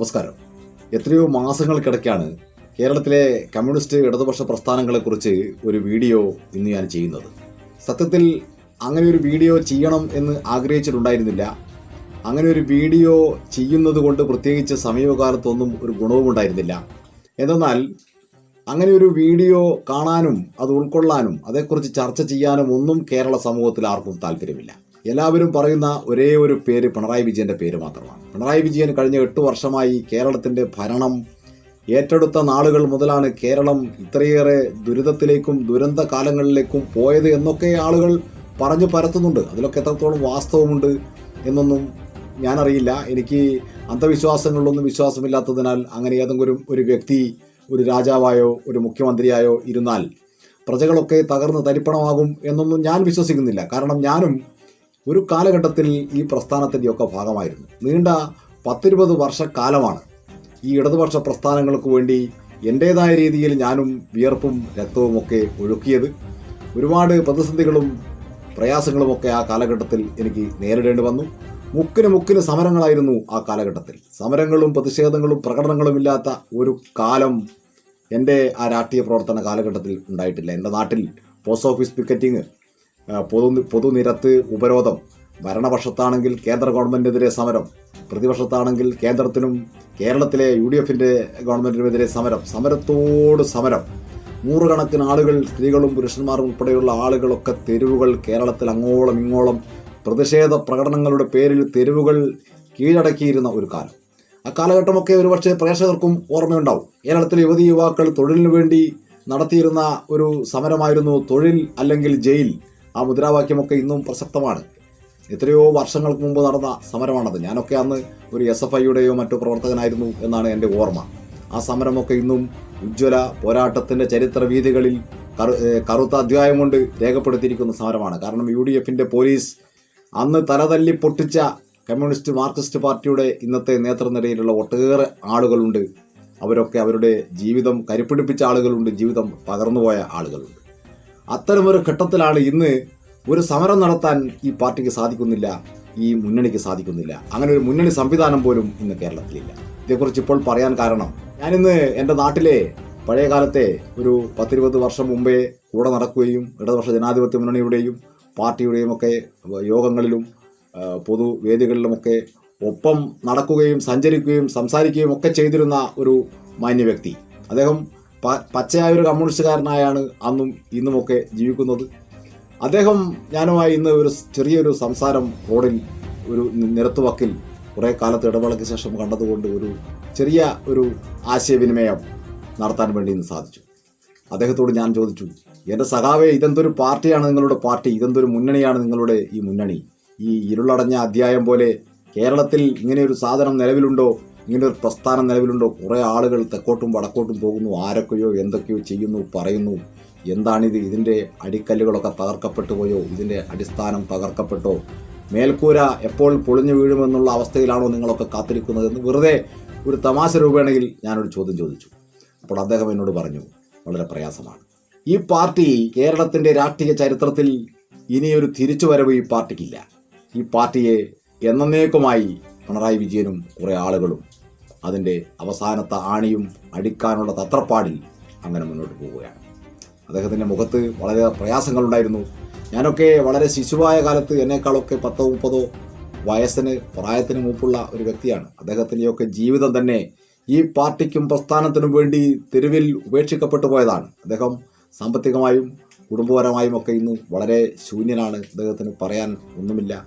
നമസ്കാരം. എത്രയോ മാസങ്ങൾക്കിടയ്ക്കാണ് കേരളത്തിലെ കമ്മ്യൂണിസ്റ്റ് ഇടതുപക്ഷ പ്രസ്ഥാനങ്ങളെക്കുറിച്ച് ഒരു വീഡിയോ ഇന്ന് ഞാൻ ചെയ്യുന്നത്. സത്യത്തിൽ അങ്ങനെ ഒരു വീഡിയോ ചെയ്യണം എന്ന് ആഗ്രഹിച്ചിട്ടുണ്ടായിരുന്നില്ല. അങ്ങനെ ഒരു വീഡിയോ ചെയ്യുന്നത് കൊണ്ട് പ്രത്യേകിച്ച് സമീപകാലത്തൊന്നും ഒരു ഗുണവും ഉണ്ടായിരുന്നില്ല. എന്തെന്നാൽ അങ്ങനെ ഒരു വീഡിയോ കാണാനും അത് ഉൾക്കൊള്ളാനും അതേക്കുറിച്ച് ചർച്ച ചെയ്യാനും ഒന്നും കേരള സമൂഹത്തിൽ ആർക്കും താല്പര്യമില്ല. എല്ലാവരും പറയുന്ന ഒരേ ഒരു പേര് പിണറായി വിജയന്റെ പേര് മാത്രമാണ്. പിണറായി വിജയൻ കഴിഞ്ഞ എട്ട് വർഷമായി കേരളത്തിന്റെ ഭരണം ഏറ്റെടുത്ത നാളുകൾ മുതലാണ് കേരളം ഇത്രയേറെ ദുരിതത്തിലേക്കും ദുരന്ത കാലങ്ങളിലേക്കും പോയത് എന്നൊക്കെ ആളുകൾ പറഞ്ഞു പരത്തുന്നുണ്ട്. അതിലൊക്കെ എത്രത്തോളം വാസ്തവമുണ്ട് എന്നൊന്നും ഞാനറിയില്ല. എനിക്ക് അന്ധവിശ്വാസങ്ങളിലൊന്നും വിശ്വാസമില്ലാത്തതിനാൽ അങ്ങനെ ഏതെങ്കിലും ഒരു വ്യക്തി ഒരു രാജാവായോ ഒരു മുഖ്യമന്ത്രിയായോ ഇരുന്നാൽ പ്രജകളൊക്കെ തകർന്ന് തരിപ്പണമാകും എന്നൊന്നും ഞാൻ വിശ്വസിക്കുന്നില്ല. കാരണം ഞാനും ഒരു കാലഘട്ടത്തിൽ ഈ പ്രസ്ഥാനത്തിന്റെയൊക്കെ ഭാഗമായിരുന്നു. നീണ്ട പത്തിരുപത് വർഷക്കാലമാണ് ഈ ഇടതുപക്ഷ പ്രസ്ഥാനങ്ങൾക്ക് വേണ്ടി എന്റേതായ രീതിയിൽ ഞാനും വിയർപ്പും രക്തവും ഒക്കെ ഒഴുക്കിയത്. ഒരുപാട് പ്രതിസന്ധികളും പ്രയാസങ്ങളുമൊക്കെ ആ കാലഘട്ടത്തിൽ എനിക്ക് നേരിടേണ്ടി വന്നു. മുക്കിന് മുക്കിന് സമരങ്ങളായിരുന്നു ആ കാലഘട്ടത്തിൽ. സമരങ്ങളും പ്രതിഷേധങ്ങളും പ്രകടനങ്ങളും ഇല്ലാത്ത ഒരു കാലം എന്റെ ആ രാഷ്ട്രീയ പ്രവർത്തന കാലഘട്ടത്തിൽ ഉണ്ടായിട്ടില്ല. എന്റെ നാട്ടിൽ പോസ്റ്റ് ഓഫീസ് പിക്കറ്റിങ് പൊതു പൊതുനിരത്ത് ഉപരോധം. ഭരണപക്ഷത്താണെങ്കിൽ കേന്ദ്ര ഗവൺമെന്റിനെതിരെ സമരം. പ്രതിപക്ഷത്താണെങ്കിൽ കേന്ദ്രത്തിനും കേരളത്തിലെ യു ഡി എഫിന്റെ ഗവൺമെന്റിനുമെതിരെ സമരം. സമരത്തോട് സമരം. നൂറുകണക്കിന് ആളുകൾ സ്ത്രീകളും പുരുഷന്മാരും ഉൾപ്പെടെയുള്ള ആളുകളൊക്കെ തെരുവുകൾ കേരളത്തിൽ അങ്ങോളം ഇങ്ങോളം പ്രതിഷേധ പ്രകടനങ്ങളുടെ പേരിൽ തെരുവുകൾ കീഴടക്കിയിരുന്ന ഒരു കാലം. ആ കാലഘട്ടമൊക്കെ ഒരുപക്ഷെ പ്രേക്ഷകർക്കും ഓർമ്മയുണ്ടാവും. കേരളത്തിലെ യുവതി യുവാക്കൾ തൊഴിലിനു വേണ്ടി നടത്തിയിരുന്ന ഒരു സമരമായിരുന്നു തൊഴിൽ അല്ലെങ്കിൽ ജയിൽ. ആ മുദ്രാവാക്യമൊക്കെ ഇന്നും പ്രസക്തമാണ്. എത്രയോ വർഷങ്ങൾക്ക് മുമ്പ് നടന്ന സമരമാണത്. ഞാനൊക്കെ അന്ന് ഒരു എസ് എഫ് ഐയുടെയോ മറ്റോ പ്രവർത്തകനായിരുന്നു എന്നാണ് എന്റെ ഓർമ്മ. ആ സമരമൊക്കെ ഇന്നും ഉജ്ജ്വല പോരാട്ടത്തിന്റെ ചരിത്ര വീതികളിൽ കറു കറുത്ത അധ്യായം കൊണ്ട് രേഖപ്പെടുത്തിയിരിക്കുന്ന സമരമാണ്. കാരണം യു ഡി എഫിന്റെ പോലീസ് അന്ന് തലതല്ലി പൊട്ടിച്ച കമ്മ്യൂണിസ്റ്റ് മാർക്സിസ്റ്റ് പാർട്ടിയുടെ ഇന്നത്തെ നേതൃനിരയിലുള്ള ഒട്ടേറെ ആളുകളുണ്ട്. അവരൊക്കെ അവരുടെ ജീവിതം കരിപ്പിടിപ്പിച്ച ആളുകളുണ്ട് ജീവിതം പകർന്നുപോയ ആളുകളുണ്ട്. അത്തരമൊരു ഘട്ടത്തിലാണ് ഇന്ന് ഒരു സമരം നടത്താൻ ഈ പാർട്ടിക്ക് സാധിക്കുന്നില്ല ഈ മുന്നണിക്ക് സാധിക്കുന്നില്ല. അങ്ങനെ ഒരു മുന്നണി സംവിധാനം പോലും ഇന്ന് കേരളത്തിലില്ല. ഇതേക്കുറിച്ച് ഇപ്പോൾ പറയാൻ കാരണം ഞാനിന്ന് എന്റെ നാട്ടിലെ പഴയ കാലത്തെ ഒരു പത്തിരുപത് വർഷം മുമ്പേ കൂടെ നടക്കുകയും ഇടതുപക്ഷ ജനാധിപത്യ മുന്നണിയുടെയും പാർട്ടിയുടെയും ഒക്കെ യോഗങ്ങളിലും പൊതുവേദികളിലുമൊക്കെ ഒപ്പം നടക്കുകയും സഞ്ചരിക്കുകയും സംസാരിക്കുകയും ഒക്കെ ചെയ്തിരുന്ന ഒരു മാന്യ വ്യക്തി അദ്ദേഹം പച്ചയായ ഒരു കമ്മ്യൂണിസ്റ്റുകാരനായാണ് അന്നും ഇന്നുമൊക്കെ ജീവിക്കുന്നത്. അദ്ദേഹം ഞാനുമായി ഇന്ന് ഒരു ചെറിയൊരു സംസാരം റോഡിൽ ഒരു നിരത്തുവക്കിൽ കുറേ കാലത്ത് ഇടവേളയ്ക്ക് ശേഷം കണ്ടതുകൊണ്ട് ഒരു ചെറിയ ഒരു ആശയവിനിമയം നടത്താൻ വേണ്ടി ഇന്ന് സാധിച്ചു. അദ്ദേഹത്തോട് ഞാൻ ചോദിച്ചു എന്റെ സഖാവെ ഇതെന്തൊരു പാർട്ടിയാണ് നിങ്ങളുടെ പാർട്ടി? ഇതെന്തൊരു മുന്നണിയാണ് നിങ്ങളുടെ ഈ മുന്നണി? ഈ ഇരുളടഞ്ഞ അധ്യായം പോലെ കേരളത്തിൽ ഇങ്ങനെയൊരു സാധനം നിലവിലുണ്ടോ? ഇങ്ങനെ ഒരു പ്രസ്ഥാനം നിലവിലുണ്ടോ? കുറേ ആളുകൾ തെക്കോട്ടും വടക്കോട്ടും പോകുന്നു. ആരൊക്കെയോ എന്തൊക്കെയോ ചെയ്യുന്നു പറയുന്നു. എന്താണിത്? ഇതിന്റെ അടിക്കല്ലുകളൊക്കെ തകർക്കപ്പെട്ടു പോയോ? ഇതിന്റെ അടിസ്ഥാനം തകർക്കപ്പെട്ടോ? മേൽക്കൂര എപ്പോൾ പൊളിഞ്ഞു വീഴുമെന്നുള്ള അവസ്ഥയിലാണോ നിങ്ങളൊക്കെ കാത്തിരിക്കുന്നത് എന്ന് വെറുതെ ഒരു തമാശ രൂപേണയിൽ ഞാനൊരു ചോദ്യം ചോദിച്ചു. അപ്പോൾ അദ്ദേഹം എന്നോട് പറഞ്ഞു വളരെ പ്രയാസമാണ്. ഈ പാർട്ടി കേരളത്തിന്റെ രാഷ്ട്രീയ ചരിത്രത്തിൽ ഇനിയൊരു തിരിച്ചുവരവ് ഈ പാർട്ടിക്കില്ല. ഈ പാർട്ടിയെ എന്നേക്കുമായി പിണറായി വിജയനും കുറേ ആളുകളും അതിന്റെ അവസാനത്തെ ആണിയും അടിക്കാനുള്ള തത്രപ്പാടിൽ അങ്ങനെ മുന്നോട്ട് പോവുകയാണ്. അദ്ദേഹത്തിന്റെ മുഖത്ത് വളരെ പ്രയാസങ്ങളുണ്ടായിരുന്നു. ഞാനൊക്കെ വളരെ ശിശുവായ കാലത്ത് എന്നേക്കാളൊക്കെ പത്തോ മുപ്പതോ വയസ്സിന് പ്രായത്തിന് മുമ്പുള്ള ഒരു വ്യക്തിയാണ്. അദ്ദേഹത്തിന്റെയൊക്കെ ജീവിതം തന്നെ ഈ പാർട്ടിക്കും പ്രസ്ഥാനത്തിനും വേണ്ടി തെരുവിൽ ഉപേക്ഷിക്കപ്പെട്ടു പോയതാണ്. അദ്ദേഹം സാമ്പത്തികമായും കുടുംബപരമായും ഒക്കെ ഇന്ന് വളരെ ശൂന്യനാണ്. അദ്ദേഹത്തിന് പറയാൻ ഒന്നുമില്ല.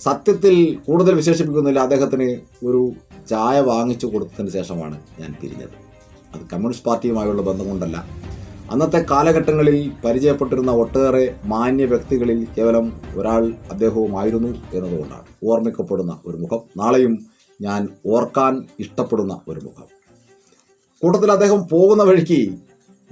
സത്യത്തിൽ കൂടുതൽ വിശേഷിപ്പിക്കുന്നില്ല. അദ്ദേഹത്തിന് ഒരു ചായ വാങ്ങിച്ചു കൊടുത്തതിന് ശേഷമാണ് ഞാൻ പിരിഞ്ഞത് അത് കമ്മ്യൂണിസ്റ്റ് പാർട്ടിയുമായുള്ള ബന്ധം കൊണ്ടല്ല അന്നത്തെ കാലഘട്ടങ്ങളിൽ പരിചയപ്പെട്ടിരുന്ന ഒട്ടേറെ മാന്യ വ്യക്തികളിൽ കേവലം ഒരാൾ അദ്ദേഹവുമായിരുന്നു എന്നതുകൊണ്ടാണ് ഓർമ്മിക്കപ്പെടുന്ന ഒരു മുഖം. നാളെയും ഞാൻ ഓർക്കാൻ ഇഷ്ടപ്പെടുന്ന ഒരു മുഖം. കൂട്ടത്തിൽ അദ്ദേഹം പോകുന്ന വഴിക്ക്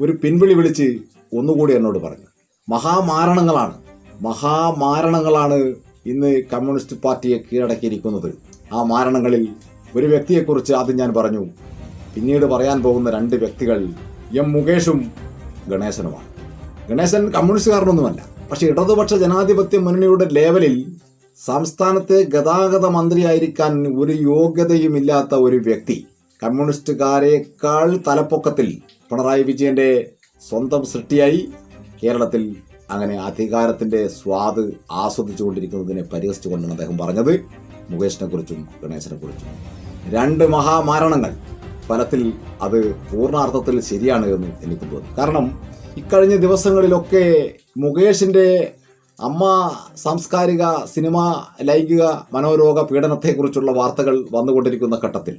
ഒരു പിൻവിളി വിളിച്ച് ഒന്നുകൂടി എന്നോട് പറഞ്ഞു. മഹാമാരണങ്ങളാണ്. മഹാമാരണങ്ങളാണ് ഇന്ന് കമ്മ്യൂണിസ്റ്റ് പാർട്ടിയെ കീഴടക്കിയിരിക്കുന്നത്. ആ മാരണങ്ങളിൽ ഒരു വ്യക്തിയെക്കുറിച്ച് ആദ്യം ഞാൻ പറഞ്ഞു. പിന്നീട് പറയാൻ പോകുന്ന രണ്ട് വ്യക്തികൾ എം മുകേഷും ഗണേശനുമാണ്. ഗണേശൻ കമ്മ്യൂണിസ്റ്റുകാരനൊന്നുമല്ല. പക്ഷേ ഇടതുപക്ഷ ജനാധിപത്യ മുന്നണിയുടെ ലേവലിൽ സംസ്ഥാനത്തെ ഗതാഗത മന്ത്രിയായിരിക്കാൻ ഒരു യോഗ്യതയുമില്ലാത്ത ഒരു വ്യക്തി കമ്മ്യൂണിസ്റ്റുകാരേക്കാൾ തലപ്പൊക്കത്തിൽ പിണറായി വിജയന്റെ സ്വന്തം സൃഷ്ടിയായി കേരളത്തിൽ അങ്ങനെ അധികാരത്തിന്റെ സ്വാദ് ആസ്വദിച്ചുകൊണ്ടിരിക്കുന്നതിനെ പരിഹസിച്ചുകൊണ്ടാണ് അദ്ദേഹം പറഞ്ഞത്. മുകേഷിനെ കുറിച്ചും ഗണേശനെ കുറിച്ചും രണ്ട് മഹാമാരണങ്ങൾ. ഫലത്തിൽ അത് പൂർണാർത്ഥത്തിൽ ശരിയാണ് എന്ന് എനിക്ക് തോന്നി കാരണം ഇക്കഴിഞ്ഞ ദിവസങ്ങളിലൊക്കെ മുകേഷിന്റെ അമ്മ സാംസ്കാരിക സിനിമ ലൈംഗിക മനോരോഗ പീഡനത്തെക്കുറിച്ചുള്ള വാർത്തകൾ വന്നുകൊണ്ടിരിക്കുന്ന ഘട്ടത്തിൽ.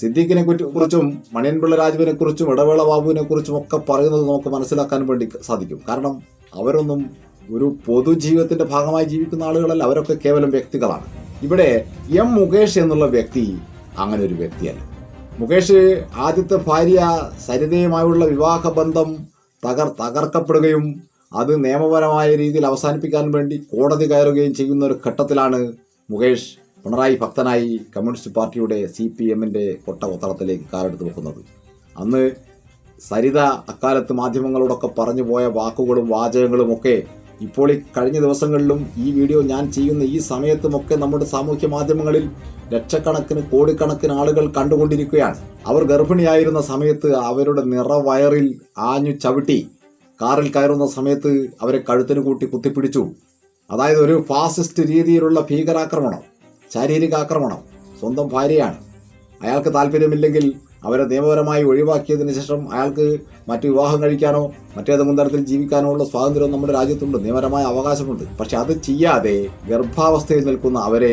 സിദ്ദീഖിനെ കുറിച്ചും മണിയൻപിള്ള രാജുവിനെ കുറിച്ചും ഇടവേള ബാബുവിനെ കുറിച്ചും ഒക്കെ പറയുന്നത് നമുക്ക് മനസ്സിലാക്കാൻ വേണ്ടി സാധിക്കും. കാരണം അവരൊന്നും ഒരു പൊതുജീവിതത്തിന്റെ ഭാഗമായി ജീവിക്കുന്ന ആളുകളല്ല. അവരൊക്കെ കേവലം വ്യക്തികളാണ്. ഇവിടെ എം മുകേഷ് എന്നുള്ള വ്യക്തി അങ്ങനെ ഒരു വ്യക്തിയല്ല. മുകേഷ് ആദ്യത്തെ ഭാര്യ സരിതയുമായുള്ള വിവാഹബന്ധം തകർ തകർക്കപ്പെടുകയും അത് നിയമപരമായ രീതിയിൽ അവസാനിപ്പിക്കാൻ വേണ്ടി കോടതി കയറുകയും ചെയ്യുന്ന ഒരു ഘട്ടത്തിലാണ് മുകേഷ് പിണറായി ഭക്തനായി കമ്മ്യൂണിസ്റ്റ് പാർട്ടിയുടെ സി പി എമ്മിന്റെ കൊട്ട ഉത്തരത്തിലേക്ക് കാലെടുത്ത് വെക്കുന്നത്. അന്ന് സരിത അക്കാലത്ത് മാധ്യമങ്ങളോടൊക്കെ പറഞ്ഞു പോയ വാക്കുകളും വാചകങ്ങളും ഒക്കെ ഇപ്പോൾ ഈ കഴിഞ്ഞ ദിവസങ്ങളിലും ഈ വീഡിയോ ഞാൻ ചെയ്യുന്ന ഈ സമയത്തുമൊക്കെ നമ്മുടെ സാമൂഹ്യ മാധ്യമങ്ങളിൽ ലക്ഷക്കണക്കിന് കോടിക്കണക്കിന് ആളുകൾ കണ്ടുകൊണ്ടിരിക്കുകയാണ്. അവർ ഗർഭിണിയായിരുന്ന സമയത്ത് അവരുടെ നിറവയറിൽ ആഞ്ഞു ചവിട്ടി കാറിൽ കയറുന്ന സമയത്ത് അവരെ കഴുത്തിന് കൂട്ടി കുത്തിപ്പിടിച്ചു. അതായത് ഒരു ഫാസിസ്റ്റ് രീതിയിലുള്ള ഭീകരാക്രമണം ശാരീരിക ആക്രമണം സ്വന്തം ഭാര്യയാണ്. അയാൾക്ക് താല്പര്യമില്ലെങ്കിൽ അവരെ നിയമപരമായി ഒഴിവാക്കിയതിന് ശേഷം അയാൾക്ക് മറ്റു വിവാഹം കഴിക്കാനോ മറ്റേതെങ്കിലും തരത്തിൽ ജീവിക്കാനോ ഉള്ള സ്വാതന്ത്ര്യം നമ്മുടെ രാജ്യത്തുണ്ട്. നിയമപരമായ അവകാശമുണ്ട്. പക്ഷെ അത് ചെയ്യാതെ ഗർഭാവസ്ഥയിൽ നിൽക്കുന്ന അവരെ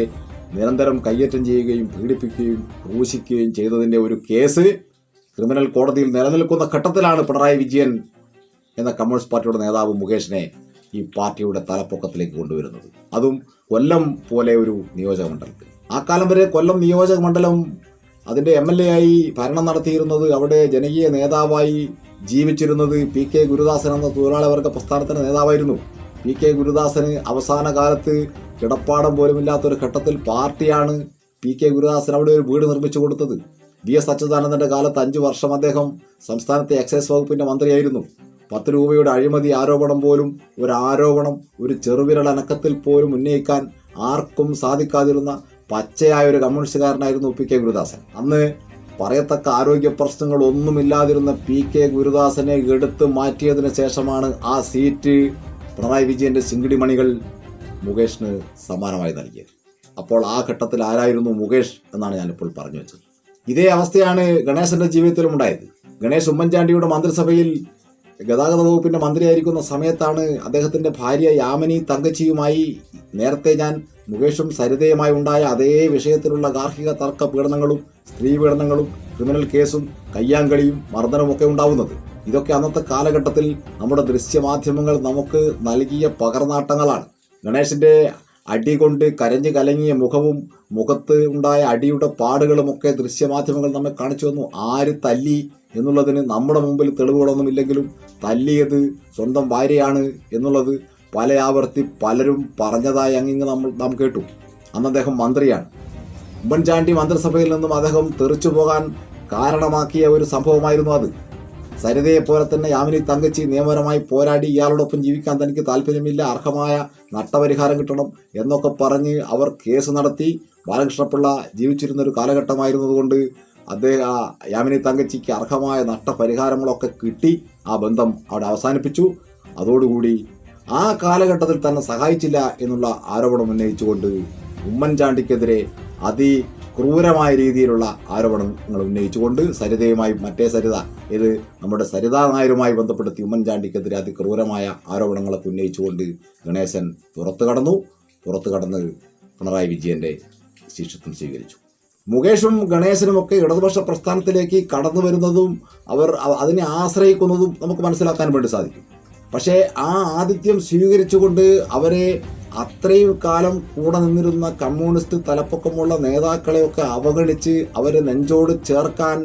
നിരന്തരം കയ്യേറ്റം ചെയ്യുകയും പീഡിപ്പിക്കുകയും ക്രൂശിക്കുകയും ചെയ്തതിന്റെ ഒരു കേസ് ക്രിമിനൽ കോടതിയിൽ നിലനിൽക്കുന്ന ഘട്ടത്തിലാണ് പിണറായി വിജയൻ എന്ന കമ്മ്യൂണിസ്റ്റ് പാർട്ടിയുടെ നേതാവ് മുകേഷിനെ ഈ പാർട്ടിയുടെ തലപ്പൊക്കത്തിലേക്ക് കൊണ്ടുവരുന്നത്. അതും കൊല്ലം പോലെ ഒരു നിയോജക മണ്ഡലത്തിൽ ആ കാലം വരെ കൊല്ലം നിയോജക മണ്ഡലം അതിന്റെ എം എൽ എ ആയി ഭരണം നടത്തിയിരുന്നത് അവിടെ ജനകീയ നേതാവായി ജീവിച്ചിരുന്നത് പി കെ ഗുരുദാസൻ എന്ന തൊഴിലാളിവർഗ പ്രസ്ഥാനത്തിന്റെ നേതാവായിരുന്നു. പി കെ ഗുരുദാസന് അവസാന കാലത്ത് കിടപ്പാടം പോലുമില്ലാത്തൊരു ഘട്ടത്തിൽ പാർട്ടിയാണ് പി കെ ഗുരുദാസൻ അവിടെ ഒരു വീട് നിർമ്മിച്ചു കൊടുത്തത്. വി എസ് അച്യുതാനന്ദന്റെ കാലത്ത് അഞ്ച് വർഷം അദ്ദേഹം സംസ്ഥാനത്തെ എക്സൈസ് വകുപ്പിന്റെ മന്ത്രിയായിരുന്നു. പത്ത് രൂപയുടെ അഴിമതി ആരോപണം പോലും ഒരു ആരോപണം ഒരു ചെറുവിരൽ അനക്കത്തിൽ പോലും ഉന്നയിക്കാൻ ആർക്കും സാധിക്കാതിരുന്ന പച്ചയായ ഒരു കമ്മ്യൂണിസ്റ്റുകാരനായിരുന്നു പി കെ ഗുരുദാസൻ. അന്ന് പറയത്തക്ക ആരോഗ്യ പ്രശ്നങ്ങൾ ഒന്നുമില്ലാതിരുന്ന പി കെ ഗുരുദാസനെ എടുത്ത് മാറ്റിയതിനു ശേഷമാണ് ആ സീറ്റ് പിണറായി വിജയന്റെ ചിങ്കിടി മണികൾ മുകേഷിന് സമ്മാനമായി നൽകിയത്. അപ്പോൾ ആ ഘട്ടത്തിൽ ആരായിരുന്നു മുകേഷ് എന്നാണ് ഞാനിപ്പോൾ പറഞ്ഞു വെച്ചത്. ഇതേ അവസ്ഥയാണ് ഗണേശന്റെ ജീവിതത്തിലും ഉണ്ടായത്. ഗണേശ് ഉമ്മൻചാണ്ടിയുടെ മന്ത്രിസഭയിൽ ഗതാഗത വകുപ്പിന്റെ മന്ത്രിയായിരിക്കുന്ന സമയത്താണ് അദ്ദേഹത്തിന്റെ ഭാര്യ യാമിനി തങ്കച്ചിയുമായി നേരത്തെ ഞാൻ മുകേഷും സരിതയുമായി ഉണ്ടായ അതേ വിഷയത്തിലുള്ള ഗാർഹിക തർക്ക പീഡനങ്ങളും സ്ത്രീ പീഡനങ്ങളും ക്രിമിനൽ കേസും കയ്യാങ്കളിയും മർദ്ദനവും ഒക്കെ ഉണ്ടാവുന്നത്. ഇതൊക്കെ അന്നത്തെ കാലഘട്ടത്തിൽ നമ്മുടെ ദൃശ്യമാധ്യമങ്ങൾ നമുക്ക് നൽകിയ പകർനാട്ടങ്ങളാണ് ഗണേശന്റെ അടി കൊണ്ട് കരഞ്ഞു കലങ്ങിയ മുഖവും മുഖത്ത് ഉണ്ടായ അടിയുടെ പാടുകളുമൊക്കെ ദൃശ്യമാധ്യമങ്ങൾ നമ്മെ കാണിച്ചു തന്നു. ആര് തല്ലി എന്നുള്ളതിന് നമ്മുടെ മുമ്പിൽ തെളിവുകളൊന്നും ഇല്ലെങ്കിലും തല്ലിയത് സ്വന്തം ഭാര്യയാണ് എന്നുള്ളത് പല ആവർത്തി പലരും പറഞ്ഞതായി അങ്ങിങ്ങ് നമ്മൾ നാം കേട്ടു. അന്ന് അദ്ദേഹം മന്ത്രിയാണ്. ഉമ്മൻചാണ്ടി മന്ത്രിസഭയിൽ നിന്നും അദ്ദേഹം തെറിച്ചു പോകാൻ കാരണമാക്കിയ ഒരു സംഭവമായിരുന്നു അത്. സരിതയെ പോലെ തന്നെ യാമിനി തങ്കച്ചി നിയമപരമായി പോരാടി ഇയാളോടൊപ്പം ജീവിക്കാൻ തനിക്ക് താല്പര്യമില്ല അർഹമായ നഷ്ടപരിഹാരം കിട്ടണം എന്നൊക്കെ പറഞ്ഞ് അവർ കേസ് നടത്തി ബാലകൃഷ്ണപിള്ള ജീവിച്ചിരുന്നൊരു കാലഘട്ടമായിരുന്നതുകൊണ്ട് അദ്ദേഹം ആ യാമിനി തങ്കച്ചിക്ക് അർഹമായ നഷ്ടപരിഹാരങ്ങളൊക്കെ കിട്ടി ആ ബന്ധം അവിടെ അവസാനിപ്പിച്ചു. അതോടുകൂടി ആ കാലഘട്ടത്തിൽ തന്നെ സഹായിച്ചില്ല എന്നുള്ള ആരോപണം ഉന്നയിച്ചുകൊണ്ട് ഉമ്മൻചാണ്ടിക്കെതിരെ അതി ക്രൂരമായ രീതിയിലുള്ള ആരോപണങ്ങൾ ഉന്നയിച്ചുകൊണ്ട് സരിതയുമായി മറ്റേ സരിത ഇത് നമ്മുടെ സരിതാ നായരുമായി ബന്ധപ്പെടുത്തി ഉമ്മൻചാണ്ടിക്കെതിരെ അതിക്രൂരമായ ആരോപണങ്ങളൊക്കെ ഉന്നയിച്ചുകൊണ്ട് ഗണേശൻ പുറത്തു കടന്നു പുറത്തു കടന്ന് പിണറായി വിജയന്റെ ശിഷ്യത്വം സ്വീകരിച്ചു. മുകേഷും ഗണേശനും ഒക്കെ ഇടതുപക്ഷ പ്രസ്ഥാനത്തിലേക്ക് കടന്നു വരുന്നതും അവർ അതിനെ ആശ്രയിക്കുന്നതും നമുക്ക് മനസ്സിലാക്കാൻ വേണ്ടി സാധിക്കും. പക്ഷേ ആ ആതിഥ്യം സ്വീകരിച്ചുകൊണ്ട് അവരെ അത്രയും കാലം കൂടെ നിന്നിരുന്ന കമ്മ്യൂണിസ്റ്റ് തലപ്പൊക്കമുള്ള നേതാക്കളെയൊക്കെ അവഗണിച്ച് അവരെ നെഞ്ചോട് ചേർക്കാൻ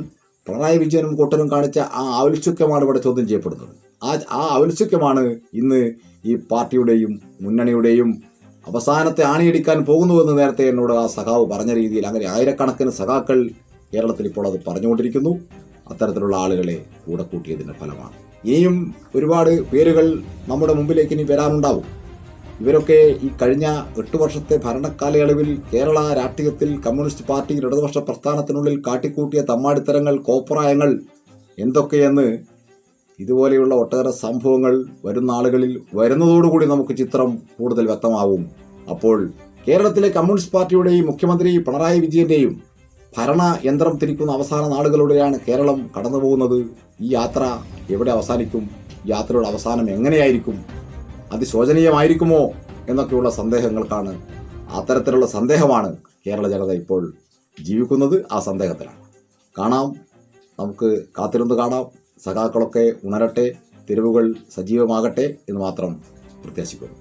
പിണറായി വിജയനും കൂട്ടനും കാണിച്ച ആ ഔത്സുക്യമാണ് ഇവിടെ ചോദ്യം ചെയ്യപ്പെടുന്നത്. ആ ആ ഔത്സുക്യമാണ് ഇന്ന് ഈ പാർട്ടിയുടെയും മുന്നണിയുടെയും അവസാനത്തെ ആണിയടിക്കാൻ പോകുന്നുവെന്ന് നേരത്തെ എന്നോട് ആ സഖാവ് പറഞ്ഞ രീതിയിൽ അങ്ങനെ ആയിരക്കണക്കിന് സഖാക്കൾ കേരളത്തിൽ ഇപ്പോൾ അത് പറഞ്ഞുകൊണ്ടിരിക്കുന്നു. അത്തരത്തിലുള്ള ആളുകളെ കൂടെ കൂട്ടിയതിന്റെ ഫലമാണ്. ഇനിയും ഒരുപാട് പേരുകൾ നമ്മുടെ മുമ്പിലേക്ക് ഇനി വരാനുണ്ടാവും. ഇവരൊക്കെ ഈ കഴിഞ്ഞ എട്ട് വർഷത്തെ ഭരണകാലയളവിൽ കേരള രാഷ്ട്രീയത്തിൽ കമ്മ്യൂണിസ്റ്റ് പാർട്ടി ഇടതുപക്ഷ പ്രസ്ഥാനത്തിനുള്ളിൽ കാട്ടിക്കൂട്ടിയ തമ്മാടിത്തരങ്ങൾ കോപ്രായങ്ങൾ എന്തൊക്കെയെന്ന് ഇതുപോലെയുള്ള ഒട്ടേറെ സംഭവങ്ങൾ വരുന്ന ആളുകളിൽ വരുന്നതോടുകൂടി നമുക്ക് ചിത്രം കൂടുതൽ വ്യക്തമാവും. അപ്പോൾ കേരളത്തിലെ കമ്മ്യൂണിസ്റ്റ് പാർട്ടിയുടെയും മുഖ്യമന്ത്രി പിണറായി വിജയന്റെയും ഭരണ യന്ത്രം തിരിക്കുന്ന അവസാന നാളുകളിലൂടെയാണ് കേരളം കടന്നുപോകുന്നത്. ഈ യാത്ര എവിടെ അവസാനിക്കും? യാത്രയുടെ അവസാനം എങ്ങനെയായിരിക്കും? അതിശോചനീയമായിരിക്കുമോ? എന്നൊക്കെയുള്ള സന്ദേഹങ്ങൾക്കാണ് അത്തരത്തിലുള്ള സന്ദേഹമാണ് കേരള ജനത ഇപ്പോൾ ജീവിക്കുന്നത് ആ സന്ദേഹത്തിലാണ്. കാണാം. നമുക്ക് കാത്തിരുന്ന് കാണാം. സഖാക്കളൊക്കെ ഉണരട്ടെ തെരുവുകൾ സജീവമാകട്ടെ എന്ന് മാത്രം പ്രത്യാശിക്കുന്നു.